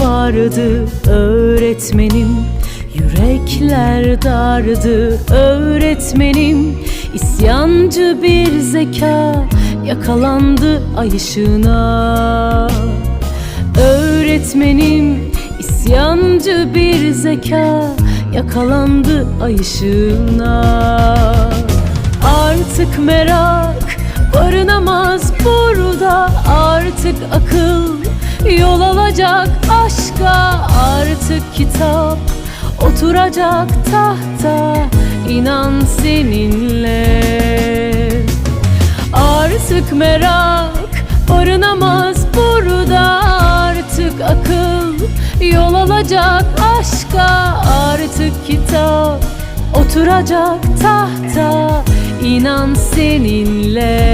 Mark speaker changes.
Speaker 1: vardı öğretmenim. Yürekler dardı öğretmenim. İsyancı bir zeka yakalandı ay ışığına. Öğretmenim isyancı bir zeka yakalandı ay ışığına. Artık merak barınamaz burada yol alacak aşka Artık kitap. Oturacak tahta inan seninle. Artık merak barınamaz burada. Artık akıl yol alacak aşka Artık kitap. Oturacak tahta inan seninle